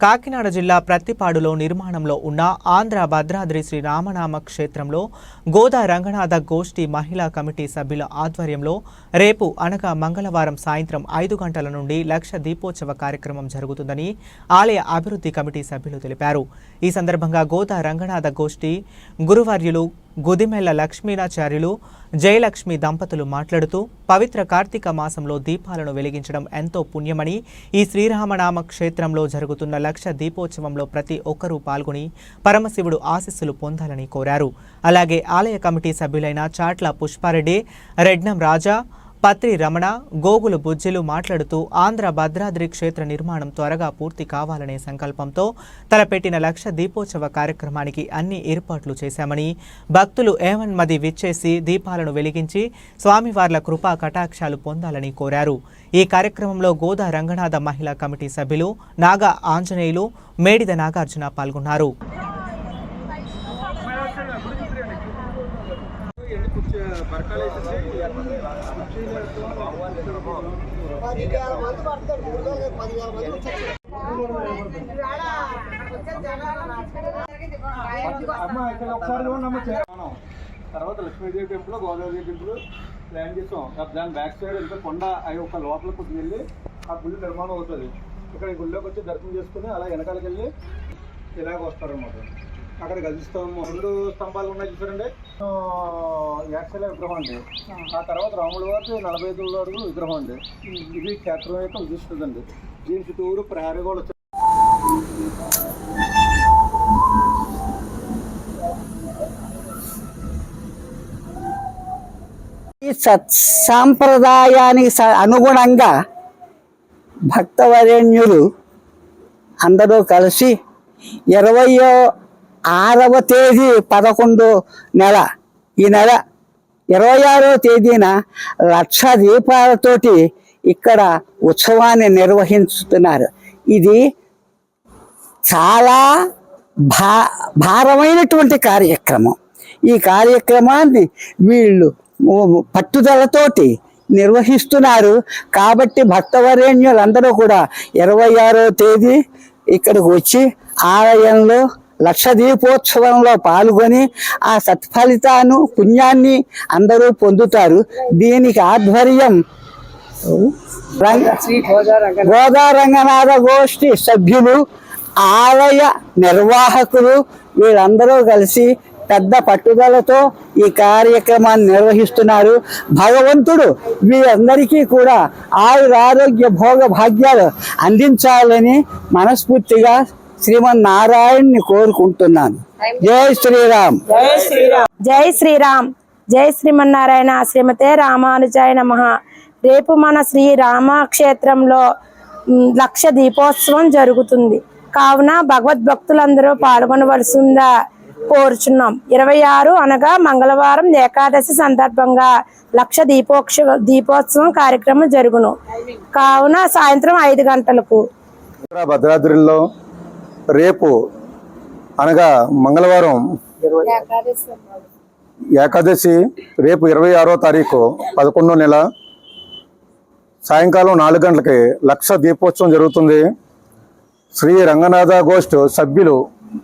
కాకినాడ జిల్లా ప్రత్తిపాడులో నిర్మాణంలో ఉన్న ఆంధ్ర భద్రాద్రి శ్రీ రామనామ క్షేత్రంలో గోదా రంగనాథ గోష్ఠి మహిళా కమిటీ సభ్యుల ఆధ్వర్యంలో రేపు అనగా మంగళవారం సాయంత్రం ఐదు గంటల నుండి లక్ష దీపోత్సవ కార్యక్రమం జరుగుతుందని ఆలయ అభివృద్ధి కమిటీ సభ్యులు తెలిపారు. ఈ సందర్భంగా గోదా రంగనాథ గోష్ఠి గురువర్యులు గుదిమెల్ల లక్ష్మీనాచార్యులు జయలక్ష్మి దంపతులు మాట్లాడుతూ పవిత్ర కార్తీక మాసంలో దీపాలను వెలిగించడం ఎంతో పుణ్యమని ఈ శ్రీరామనామ క్షేత్రంలో జరుగుతున్న లక్ష దీపోత్సవంలో ప్రతి ఒక్కరూ పాల్గొని పరమశివుడు ఆశీస్సులు పొందాలని కోరారు. అలాగే ఆలయ కమిటీ సభ్యులైన చాట్ల పుష్పారెడ్డి రెడ్నం రాజా పత్రి రమణ గోగులు బుజ్జెలు మాట్లాడుతూ ఆంధ్ర భద్రాద్రి క్షేత్ర నిర్మాణం త్వరగా పూర్తి కావాలనే సంకల్పంతో తలపెట్టిన లక్ష దీపోత్సవ కార్యక్రమానికి అన్ని ఏర్పాట్లు చేశామని భక్తులు ఏమన్మది విచ్చేసి దీపాలను వెలిగించి స్వామివార్ల కృపా కటాక్షాలు పొందాలని కోరారు. ఈ కార్యక్రమంలో గోదా రంగనాథ మహిళా కమిటీ సభ్యులు నాగా ఆంజనేయులు మేడిద నాగార్జున పాల్గొన్నారు. పదివేల మంది పడతారు పదివేల మంది వచ్చారు తర్వాత Lakshmidevi temple Godavari temple plan చేసాం. దాని బ్యాక్ సైడ్ ఇంకా కొండ అవి ఒక లోపల కొద్దిగా వెళ్ళి ఆ గుళ్ళు నిర్మాణం అవుతుంది. ఇక్కడ ఈ వచ్చి దర్శనం చేసుకుని అలా వెనకాలకి వెళ్ళి ఇలాగ వస్తారన్నమాట. అక్కడ గదిస్తాము రెండు స్తంభాలు ఉన్నాయి చూసారండి? ఆ, యాక్చువల్ విగ్రహం అండి. ఆ. తర్వాత రాముల వారి నలభై ఐదు అడుగులు విగ్రహం అండి. ఇది క్షేత్రం యొక్క విశిష్టత అండి దీని చుట్టూరు ప్రహారీ కూడా ఈ సత్ సాంప్రదాయానికి అనుగుణంగా భక్తవరేణ్యులు అందరూ కలిసి ఇరవయో ఆరవ తేదీ పదకొండు నెల. ఈ నెల ఇరవై ఆరో తేదీన లక్ష దీపాలతోటి ఇక్కడ ఉత్సవాన్ని నిర్వహిస్తున్నారు ఇది చాలా భా భారమైనటువంటి కార్యక్రమం. ఈ కార్యక్రమాన్ని వీళ్ళు పట్టుదలతోటి నిర్వహిస్తున్నారు. కాబట్టి భక్తవరేణ్యులందరూ కూడా ఇరవై ఆరో తేదీ ఇక్కడికి వచ్చి ఆలయంలో లక్ష దీపోత్సవంలో పాల్గొని ఆ సత్ఫలితాను పుణ్యాన్ని అందరూ పొందుతారు. దీనికి ఆధ్వర్యం గోదా రంగనాథ గోష్ఠి సభ్యులు ఆలయ నిర్వాహకులు వీళ్ళందరూ కలిసి పెద్ద పట్టుదలతో ఈ కార్యక్రమాన్ని నిర్వహిస్తున్నారు. భగవంతుడు వీరందరికీ కూడా ఆయుర ఆరోగ్య భోగ భాగ్యాలు అందించాలని మనస్ఫూర్తిగా శ్రీమన్నారాయణ్ణి కోరుకుంటున్నాను. జై శ్రీరామ్. జై శ్రీరామ్. జై శ్రీమన్నారాయణ శ్రీమతే రామానుజాయ నమ. రేపు మన శ్రీ రామక్షేత్రంలో లక్ష దీపోత్సవం జరుగుతుంది. కావున భగవద్భక్తులందరూ పాల్గొనవలసిందా కోరుచున్నాం. ఇరవై ఆరు అనగా మంగళవారం ఏకాదశి సందర్భంగా లక్ష దీపోక్ష దీపోత్సవం కార్యక్రమం జరుగును. కావున సాయంత్రం ఐదు గంటలకు. భద్రాద్రిలో రేపు అనగా మంగళవారం ఏకాదశి రేపు ఇరవై ఆరో తారీఖు పదకొండో నెల సాయంకాలం నాలుగు గంటలకి లక్ష దీపోత్సవం జరుగుతుంది. శ్రీ రంగనాథ గోష్ఠ్ సభ్యులు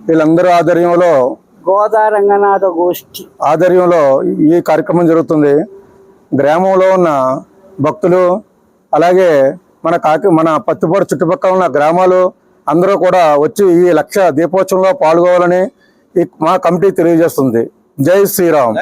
వీళ్ళందరూ ఆధ్వర్యంలో గోదా రంగనాథ గోష్ఠి. ఆధ్వర్యంలో ఈ కార్యక్రమం జరుగుతుంది. గ్రామంలో ఉన్న భక్తులు అలాగే మన కాకి మన పత్తిపాడు చుట్టుపక్కల ఉన్న గ్రామాలు అందరూ కూడా వచ్చి ఈ లక్ష దీపోత్సవంలో పాల్గొవాలని మా కమిటీ తెలియజేస్తుంది. జై శ్రీరామ్.